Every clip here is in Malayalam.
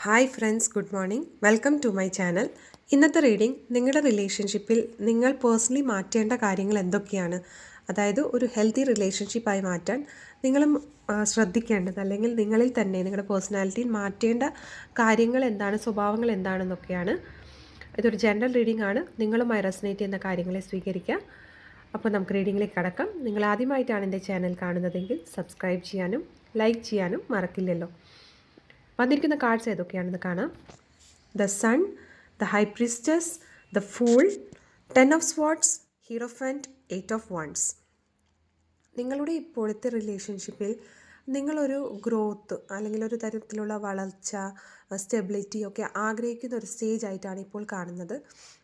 Hi friends good morning welcome to my channel ഇന്നത്തെ റീഡിംഗ് നിങ്ങളുടെ റിലേഷൻഷിപ്പിൽ നിങ്ങൾ പേഴ്സണലി മാറ്റേണ്ട കാര്യങ്ങൾ എന്തൊക്കെയാണ്? അതായത് ഒരു ഹെൽത്തി റിലേഷൻഷിപ്പായി മാറ്റാൻ നിങ്ങളും ശ്രദ്ധിക്കേണ്ടത് അല്ലെങ്കിൽ നിങ്ങളിൽ തന്നെ നിങ്ങളുടെ പേഴ്സണാലിറ്റിയിൽ മാറ്റേണ്ട കാര്യങ്ങൾ എന്താണ് സ്വഭാവങ്ങൾ എന്താണെന്നൊക്കെയാണ്. ഇതൊരു ജനറൽ റീഡിംഗ് ആണ്. നിങ്ങളുമായി റെസനേറ്റ് ചെയ്യുന്ന കാര്യങ്ങളെ സ്വീകരിക്കുക. അപ്പോൾ നമുക്ക് റീഡിങ്ങിലേക്ക് കടക്കാം. നിങ്ങൾ ആദ്യമായിട്ടാണ് എന്റെ ചാനൽ കാണുന്നതെങ്കിൽ സബ്സ്ക്രൈബ് ചെയ്യാനും ലൈക്ക് ചെയ്യാനും മറക്കില്ലല്ലോ. വന്നിരിക്കുന്ന കാർഡ്സ് ഏതൊക്കെയാണെന്ന് കാണാം. The sun the high priestess the fool ten of swords hierophant eight of wands നിങ്ങളുടെ ഇപ്പോഴത്തെ റിലേഷൻഷിപ്പിൽ നിങ്ങളൊരു ഗ്രോത്ത് അല്ലെങ്കിൽ ഒരു തരത്തിലുള്ള വളർച്ച സ്റ്റെബിലിറ്റി ഒക്കെ ആഗ്രഹിക്കുന്ന ഒരു സ്റ്റേജ് ആയിട്ടാണ് ഇപ്പോൾ കാണുന്നത്.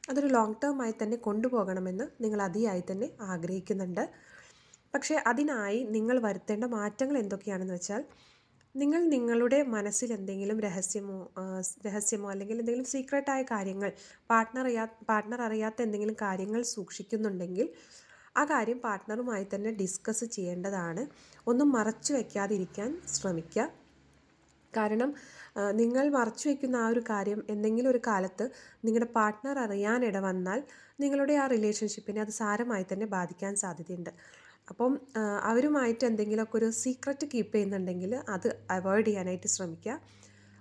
അതൊരു ലോങ് ടേം ആയി തന്നെ കൊണ്ടുപോകണമെന്ന് നിങ്ങൾ അതിയായി തന്നെ ആഗ്രഹിക്കുന്നുണ്ട്. പക്ഷേ അതിനായി നിങ്ങൾ വരുത്തേണ്ട മാറ്റങ്ങൾ എന്തൊക്കെയാണെന്ന് വെച്ചാൽ നിങ്ങൾ നിങ്ങളുടെ മനസ്സിൽ എന്തെങ്കിലും രഹസ്യമോ രഹസ്യമോ അല്ലെങ്കിൽ എന്തെങ്കിലും സീക്രട്ടായ കാര്യങ്ങൾ പാർട്ട്ണർ അറിയാ പാർട്ട്ണർ അറിയാത്ത എന്തെങ്കിലും കാര്യങ്ങൾ സൂക്ഷിക്കുന്നുണ്ടെങ്കിൽ ആ കാര്യം പാർട്ട്ണറുമായി തന്നെ ഡിസ്കസ് ചെയ്യേണ്ടതാണ്. ഒന്നും മറച്ചു വയ്ക്കാതിരിക്കാൻ ശ്രമിക്കുക കാരണം നിങ്ങൾ മറച്ചു വയ്ക്കുന്ന ആ ഒരു കാര്യം എന്തെങ്കിലും ഒരു കാലത്ത് നിങ്ങളുടെ പാർട്ട്ണർ അറിയാനിട വന്നാൽ നിങ്ങളുടെ ആ റിലേഷൻഷിപ്പിനെ അത് സാരമായി തന്നെ ബാധിക്കാൻ സാധ്യതയുണ്ട്. അപ്പം അവരുമായിട്ട് എന്തെങ്കിലുമൊക്കെ ഒരു സീക്രട്ട് കീപ്പ് ചെയ്യുന്നുണ്ടെങ്കിൽ അത് അവോയ്ഡ് ചെയ്യാനായിട്ട് ശ്രമിക്കുക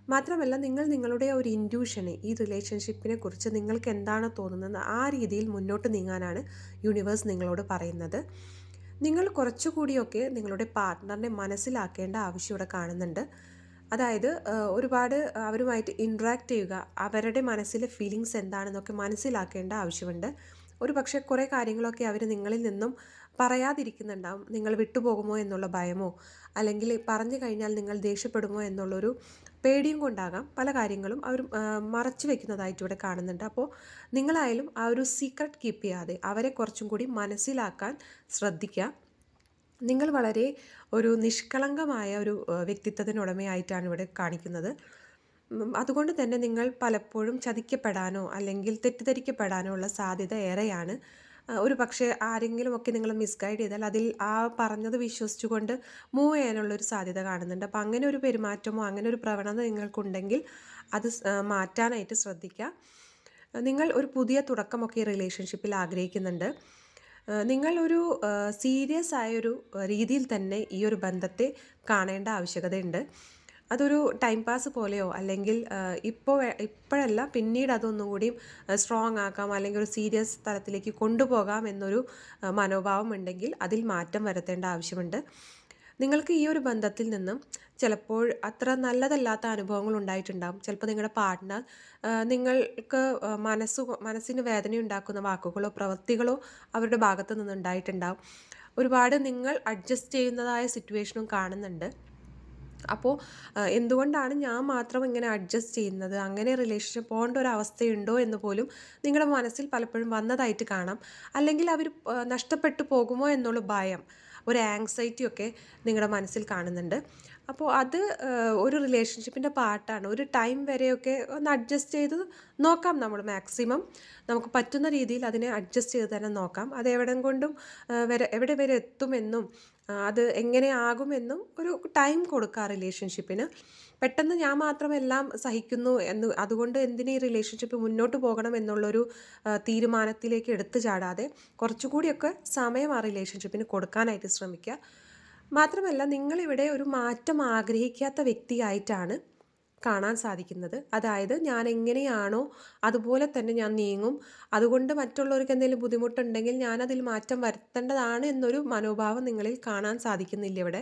മാത്രമല്ല നിങ്ങൾ നിങ്ങളുടെ ഒരു ഇൻഡ്യൂഷനെ ഈ റിലേഷൻഷിപ്പിനെ കുറിച്ച് നിങ്ങൾക്ക് എന്താണ് തോന്നുന്നത് ആ രീതിയിൽ മുന്നോട്ട് നീങ്ങാനാണ് യൂണിവേഴ്സ് നിങ്ങളോട് പറയുന്നത്. നിങ്ങൾ കുറച്ചുകൂടിയൊക്കെ നിങ്ങളുടെ പാർട്ട്ണറിനെ മനസ്സിലാക്കേണ്ട ആവശ്യം ഇവിടെ കാണുന്നുണ്ട്. അതായത് ഒരുപാട് അവരുമായിട്ട് ഇൻട്രാക്ട് ചെയ്യുക അവരുടെ മനസ്സിലെ ഫീലിങ്സ് എന്താണെന്നൊക്കെ മനസ്സിലാക്കേണ്ട ആവശ്യമുണ്ട്. ഒരു പക്ഷേ കുറേ കാര്യങ്ങളൊക്കെ അവർ നിങ്ങളിൽ നിന്നും പറയാതിരിക്കുന്നുണ്ടാവും. നിങ്ങൾ വിട്ടുപോകുമോ എന്നുള്ള ഭയമോ അല്ലെങ്കിൽ പറഞ്ഞു കഴിഞ്ഞാൽ നിങ്ങൾ ദേഷ്യപ്പെടുമോ എന്നുള്ളൊരു പേടിയും കൊണ്ടാകാം. പല കാര്യങ്ങളും അവർ മറച്ചു വെക്കുന്നതായിട്ട് ഇവിടെ കാണുന്നുണ്ട്. അപ്പോൾ നിങ്ങളായാലും ആ ഒരു സീക്രട്ട് കീപ്പ് ചെയ്യാതെ അവരെ കുറച്ചും കൂടി മനസ്സിലാക്കാൻ ശ്രദ്ധിക്കുക. നിങ്ങൾ വളരെ ഒരു നിഷ്കളങ്കമായ ഒരു വ്യക്തിത്വത്തിനുടമയായിട്ടാണ് ഇവിടെ കാണിക്കുന്നത്. അതുകൊണ്ട് തന്നെ നിങ്ങൾ പലപ്പോഴും ചതിക്കപ്പെടാനോ അല്ലെങ്കിൽ തെറ്റിദ്ധരിക്കപ്പെടാനോ ഉള്ള സാധ്യത ഏറെയാണ്. ഒരു പക്ഷേ ആരെങ്കിലുമൊക്കെ നിങ്ങൾ മിസ്ഗൈഡ് ചെയ്താൽ അതിൽ ആ പറഞ്ഞത് വിശ്വസിച്ചുകൊണ്ട് മൂവ് ചെയ്യാനുള്ളൊരു സാധ്യത കാണുന്നുണ്ട്. അപ്പോൾ അങ്ങനെ ഒരു പെരുമാറ്റമോ അങ്ങനെ ഒരു പ്രവണത നിങ്ങൾക്കുണ്ടെങ്കിൽ അത് മാറ്റാനായിട്ട് ശ്രദ്ധിക്കുക. നിങ്ങൾ ഒരു പുതിയ തുടക്കമൊക്കെ ഈ റിലേഷൻഷിപ്പിൽ ആഗ്രഹിക്കുന്നുണ്ട്. നിങ്ങളൊരു സീരിയസ് ആയൊരു രീതിയിൽ തന്നെ ഈ ഒരു ബന്ധത്തെ കാണേണ്ട ആവശ്യകതയുണ്ട്. അതൊരു ടൈം പാസ് പോലെയോ അല്ലെങ്കിൽ ഇപ്പോൾ ഇപ്പോഴല്ല പിന്നീട് അതൊന്നുകൂടി സ്ട്രോങ് ആക്കാം അല്ലെങ്കിൽ ഒരു സീരിയസ് തലത്തിലേക്ക് കൊണ്ടുപോകാം എന്നൊരു മനോഭാവം ഉണ്ടെങ്കിൽ അതിൽ മാറ്റം വരുത്തേണ്ട ആവശ്യമുണ്ട്. നിങ്ങൾക്ക് ഈ ഒരു ബന്ധത്തിൽ നിന്നും ചിലപ്പോൾ അത്ര നല്ലതല്ലാത്ത അനുഭവങ്ങൾ ഉണ്ടായിട്ടുണ്ടാകും ചിലപ്പോൾ നിങ്ങളുടെ പാർട്ട്ണർ നിങ്ങൾക്ക് മനസ്സ് മനസ്സു മനസ്സിന് വേദന ഉണ്ടാക്കുന്ന വാക്കുകളോ പ്രവൃത്തികളോ അവരുടെ ഭാഗത്തു നിന്ന് ഉണ്ടായിട്ടുണ്ടാകും ഒരുപാട് നിങ്ങൾ അഡ്ജസ്റ്റ് ചെയ്യുന്നതായ സിറ്റുവേഷനും കാണുന്നുണ്ട്. അപ്പോൾ എന്തുകൊണ്ടാണ് ഞാൻ മാത്രം ഇങ്ങനെ അഡ്ജസ്റ്റ് ചെയ്യുന്നത്? അങ്ങനെ റിലേഷൻഷിപ്പ് പോകേണ്ട ഒരു അവസ്ഥയുണ്ടോ എന്ന് പോലും നിങ്ങളുടെ മനസ്സിൽ പലപ്പോഴും വന്നതായിട്ട് കാണാം. അല്ലെങ്കിൽ അവർ നഷ്ടപ്പെട്ടു പോകുമോ എന്നുള്ള ഭയം ഒരു ആങ്സൈറ്റി ഒക്കെ നിങ്ങളുടെ മനസ്സിൽ കാണുന്നുണ്ട്. അപ്പോൾ അത് ഒരു റിലേഷൻഷിപ്പിന്റെ പാർട്ടാണ് ഒരു ടൈം വരെയൊക്കെ ഒന്ന് അഡ്ജസ്റ്റ് ചെയ്ത് നോക്കാം നമ്മൾ മാക്സിമം നമുക്ക് പറ്റുന്ന രീതിയിൽ അതിനെ അഡ്ജസ്റ്റ് ചെയ്ത് തന്നെ നോക്കാം. അത് എവിടെ കൊണ്ടും വരെ എവിടെ വരെ എത്തുമെന്നും അത് എങ്ങനെ ആകുമെന്നും ഒരു ടൈം കൊടുക്കുക റിലേഷൻഷിപ്പിന് പെട്ടെന്ന് ഞാൻ മാത്രം എല്ലാം സഹിക്കുന്നു എന്ന് അതുകൊണ്ട് എന്തിന് ഈ റിലേഷൻഷിപ്പ് മുന്നോട്ട് പോകണം എന്നുള്ളൊരു തീരുമാനത്തിലേക്ക് എടുത്തു ചാടാതെ കുറച്ചുകൂടിയൊക്കെ സമയം ആ റിലേഷൻഷിപ്പിന് കൊടുക്കാനായിട്ട് ശ്രമിക്കുക. മാത്രമല്ല നിങ്ങളിവിടെ ഒരു മാറ്റം ആഗ്രഹിക്കാത്ത വ്യക്തിയായിട്ടാണ് കാണാൻ സാധിക്കുന്നത്. അതായത് ഞാൻ എങ്ങനെയാണോ അതുപോലെ തന്നെ ഞാൻ നീങ്ങും. അതുകൊണ്ട് മറ്റുള്ളവർക്ക് എന്തെങ്കിലും ബുദ്ധിമുട്ടുണ്ടെങ്കിൽ ഞാനതിൽ മാറ്റം വരുത്തേണ്ടതാണ് എന്നൊരു മനോഭാവം നിങ്ങളിൽ കാണാൻ സാധിക്കുന്നില്ല ഇവിടെ.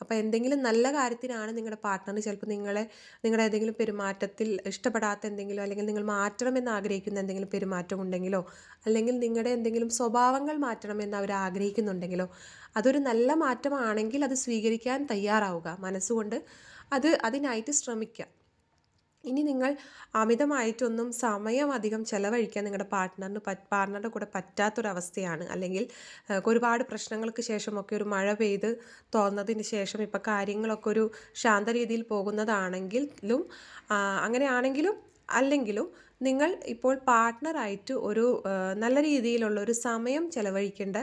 അപ്പോൾ എന്തെങ്കിലും നല്ല കാര്യത്തിനാണ് നിങ്ങളുടെ പാർട്ട്ണർ ചിലപ്പോൾ നിങ്ങളെ നിങ്ങളുടെ ഏതെങ്കിലും പെരുമാറ്റത്തിൽ ഇഷ്ടപ്പെടാത്ത എന്തെങ്കിലും അല്ലെങ്കിൽ നിങ്ങൾ മാറ്റണമെന്ന് ആഗ്രഹിക്കുന്ന എന്തെങ്കിലും പെരുമാറ്റം ഉണ്ടെങ്കിലോ അല്ലെങ്കിൽ നിങ്ങളുടെ എന്തെങ്കിലും സ്വഭാവങ്ങൾ മാറ്റണമെന്ന് അവർ ആഗ്രഹിക്കുന്നുണ്ടെങ്കിലോ അതൊരു നല്ല മാറ്റമാണെങ്കിൽ അത് സ്വീകരിക്കാൻ തയ്യാറാവുക മനസ്സുകൊണ്ട്. അത് അതിനായിട്ട് ശ്രമിക്കുക ഇനി നിങ്ങൾ അമിതമായിട്ടൊന്നും സമയം അധികം ചെലവഴിക്കാൻ നിങ്ങളുടെ പാർട്ട്ണറിന് പാർട്ട്ണറുടെ കൂടെ പറ്റാത്തൊരവസ്ഥയാണ്. അല്ലെങ്കിൽ ഒരുപാട് പ്രശ്നങ്ങൾക്ക് ശേഷമൊക്കെ ഒരു മഴ പെയ്ത് തോന്നതിന് ശേഷം ഇപ്പം കാര്യങ്ങളൊക്കെ ഒരു ശാന്ത രീതിയിൽ പോകുന്നതാണെങ്കിലും അങ്ങനെയാണെങ്കിലും അല്ലെങ്കിലും നിങ്ങൾ ഇപ്പോൾ പാർട്ട്ണറായിട്ട് ഒരു നല്ല രീതിയിലുള്ള ഒരു സമയം ചെലവഴിക്കേണ്ട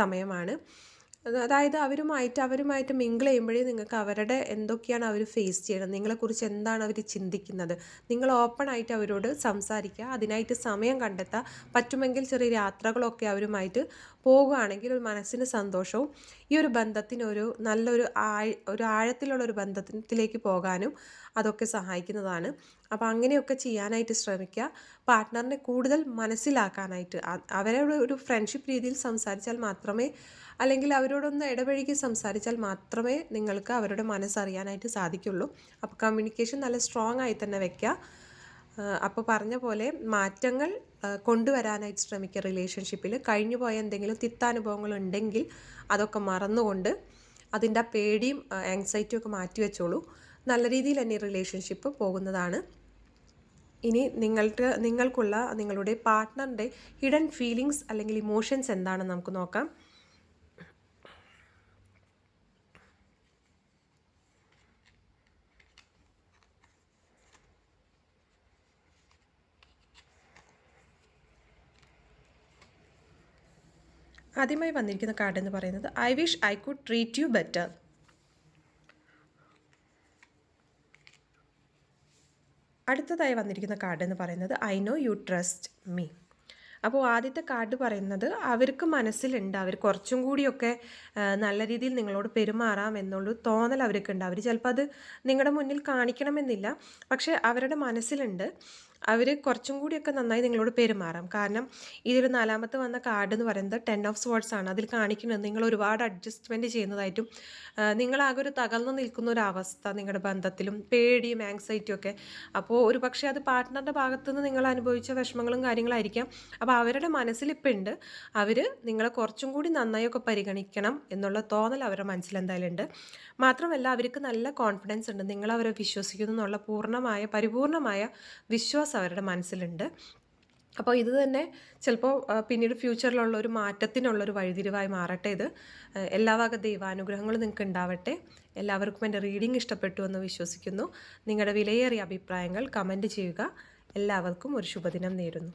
സമയമാണ്. അതായത് അവരുമായിട്ട് അവരുമായിട്ട് മിങ്കിൾ ചെയ്യുമ്പോഴേ നിങ്ങൾക്ക് അവരുടെ എന്തൊക്കെയാണ് അവർ ഫേസ് ചെയ്യണം നിങ്ങളെക്കുറിച്ച് എന്താണ് അവർ ചിന്തിക്കുന്നത്. നിങ്ങൾ ഓപ്പൺ ആയിട്ട് അവരോട് സംസാരിക്കുക അതിനായിട്ട് സമയം കണ്ടെത്തുക. പറ്റുമെങ്കിൽ ചെറിയ യാത്രകളൊക്കെ അവരുമായിട്ട് പോകുകയാണെങ്കിൽ ഒരു മനസ്സിന് സന്തോഷവും ഈ ഒരു ബന്ധത്തിനൊരു നല്ലൊരു ആ ഒരു ആഴത്തിലുള്ള ഒരു ബന്ധത്തിലേക്ക് പോകാനും അതൊക്കെ സഹായിക്കുന്നതാണ്. അപ്പോൾ അങ്ങനെയൊക്കെ ചെയ്യാനായിട്ട് ശ്രമിക്കുക. പാർട്ട്ണറിനെ കൂടുതൽ മനസ്സിലാക്കാനായിട്ട് അവരോട് ഒരു ഫ്രണ്ട്ഷിപ്പ് രീതിയിൽ സംസാരിച്ചാൽ മാത്രമേ അല്ലെങ്കിൽ അവരോടൊന്ന് ഇടപഴകി സംസാരിച്ചാൽ മാത്രമേ നിങ്ങൾക്ക് അവരുടെ മനസ്സറിയാനായിട്ട് സാധിക്കുള്ളൂ. അപ്പോൾ കമ്മ്യൂണിക്കേഷൻ നല്ല സ്ട്രോങ് ആയി തന്നെ വെക്കുക. അപ്പോൾ പറഞ്ഞ പോലെ മാറ്റങ്ങൾ കൊണ്ടുവരാനായിട്ട് ശ്രമിക്കുക റിലേഷൻഷിപ്പിൽ കഴിഞ്ഞു പോയ എന്തെങ്കിലും തിത്താനുഭവങ്ങൾ ഉണ്ടെങ്കിൽ അതൊക്കെ മറന്നുകൊണ്ട് അതിന്റെ പേടിയും ആങ്സൈറ്റിയും ഒക്കെ മാറ്റി വെച്ചോളൂ. നല്ല രീതിയിൽ തന്നെ റിലേഷൻഷിപ്പ് പോകുന്നതാണ്. ഇനി നിങ്ങൾക്ക് നിങ്ങൾക്കുള്ള നിങ്ങളുടെ പാർട്ട്ണറിന്റെ ഹിഡൻ ഫീലിങ്സ് അല്ലെങ്കിൽ ഇമോഷൻസ് എന്താണെന്ന് നമുക്ക് നോക്കാം. ആദ്യമായി വന്നിരിക്കുന്ന കാർഡ് എന്ന് പറയുന്നത് I wish I could treat you better അടുത്തതായി വന്നിരിക്കുന്ന കാർഡ് എന്ന് പറയുന്നത് I know you trust me അപ്പോൾ ആദ്യത്തെ കാർഡ് പറയുന്നത് അവർക്ക് മനസ്സിലുണ്ട്. അവർ കുറച്ചും കൂടിയൊക്കെ നല്ല രീതിയിൽ നിങ്ങളോട് പെരുമാറാം എന്നുള്ളൊരു തോന്നൽ അവർക്കുണ്ട് അവർ ചിലപ്പോൾ അത് നിങ്ങളുടെ മുന്നിൽ കാണിക്കണമെന്നില്ല. പക്ഷേ അവരുടെ മനസ്സിലുണ്ട്. അവർ കുറച്ചും കൂടിയൊക്കെ നന്നായി നിങ്ങളോട് പെരുമാറാം. കാരണം ഇതിൽ നാലാമത്തെ വന്ന കാർഡ് എന്ന് പറയുന്നത് ടെൻ ഓഫ് സ്വേർഡ്സ് ആണ്. അതിൽ കാണിക്കുന്നത് നിങ്ങൾ ഒരുപാട് അഡ്ജസ്റ്റ്മെന്റ് ചെയ്യുന്നതായിട്ടും നിങ്ങളാകെ ഒരു തകർന്നു നിൽക്കുന്ന ഒരു അവസ്ഥ നിങ്ങളുടെ ബന്ധത്തിലും പേടിയും ആങ്സൈറ്റിയും ഒക്കെ. അപ്പോൾ ഒരു പക്ഷേ അത് ഭാഗത്തു നിന്ന് നിങ്ങൾ അനുഭവിച്ച വിഷമങ്ങളും കാര്യങ്ങളായിരിക്കാം. അപ്പോൾ അവരുടെ മനസ്സിലിപ്പോൾ ഉണ്ട് അവർ നിങ്ങളെ കുറച്ചും കൂടി നന്നായൊക്കെ പരിഗണിക്കണം എന്നുള്ള തോന്നൽ അവരുടെ മനസ്സിൽ എന്തായാലും ഉണ്ട്. മാത്രമല്ല അവർക്ക് നല്ല കോൺഫിഡൻസ് ഉണ്ട്. നിങ്ങൾ അവരെ വിശ്വസിക്കുന്നു എന്നുള്ള പൂർണമായ പരിപൂർണമായ വിശ്വാസം വിശ്വാസം അവരുടെ മനസ്സിലുണ്ട്. അപ്പോൾ ഇത് തന്നെ ചിലപ്പോൾ പിന്നീട് ഫ്യൂച്ചറിലുള്ള ഒരു മാറ്റത്തിനുള്ളൊരു വഴിതിരിവായി മാറട്ടെ ഇത്. എല്ലാ വക ദൈവാനുഗ്രഹങ്ങളും നിങ്ങൾക്ക് ഉണ്ടാവട്ടെ. എല്ലാവർക്കും എന്റെ റീഡിംഗ് ഇഷ്ടപ്പെട്ടു എന്ന് വിശ്വസിക്കുന്നു. നിങ്ങളുടെ വിലയേറിയ അഭിപ്രായങ്ങൾ കമന്റ് ചെയ്യുക. എല്ലാവർക്കും ഒരു ശുഭദിനം നേരുന്നു.